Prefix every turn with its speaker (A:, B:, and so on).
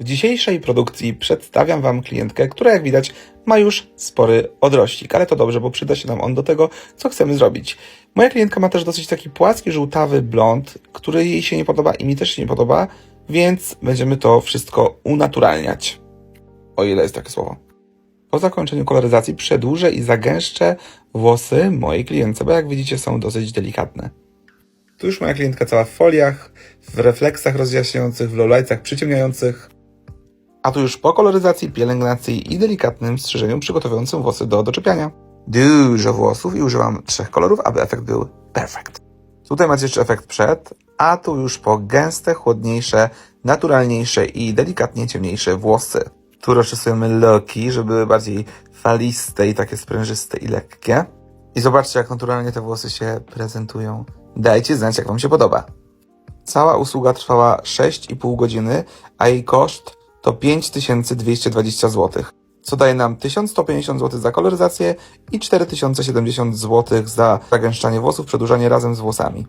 A: W dzisiejszej produkcji przedstawiam Wam klientkę, która jak widać ma już spory odrościk, ale to dobrze, bo przyda się nam on do tego, co chcemy zrobić. Moja klientka ma też dosyć taki płaski, żółtawy blond, który jej się nie podoba i mi też się nie podoba, więc będziemy to wszystko unaturalniać. O ile jest takie słowo. Po zakończeniu koloryzacji przedłużę i zagęszczę włosy mojej klientce, bo jak widzicie są dosyć delikatne. Tu już moja klientka cała w foliach, w refleksach rozjaśniających, w lowlightsach przyciemniających. A tu już po koloryzacji, pielęgnacji i delikatnym strzyżeniu przygotowującym włosy do doczepiania. Dużo włosów i używam trzech kolorów, aby efekt był perfect. Tutaj macie jeszcze efekt przed, a tu już po gęste, chłodniejsze, naturalniejsze i delikatnie ciemniejsze włosy. Tu rozczesujemy loki, żeby były bardziej faliste i takie sprężyste i lekkie. I zobaczcie, jak naturalnie te włosy się prezentują. Dajcie znać, jak Wam się podoba. Cała usługa trwała 6,5 godziny, a jej koszt to 5220 zł, co daje nam 1150 zł za koloryzację i 4070 zł za zagęszczanie włosów, przedłużanie razem z włosami.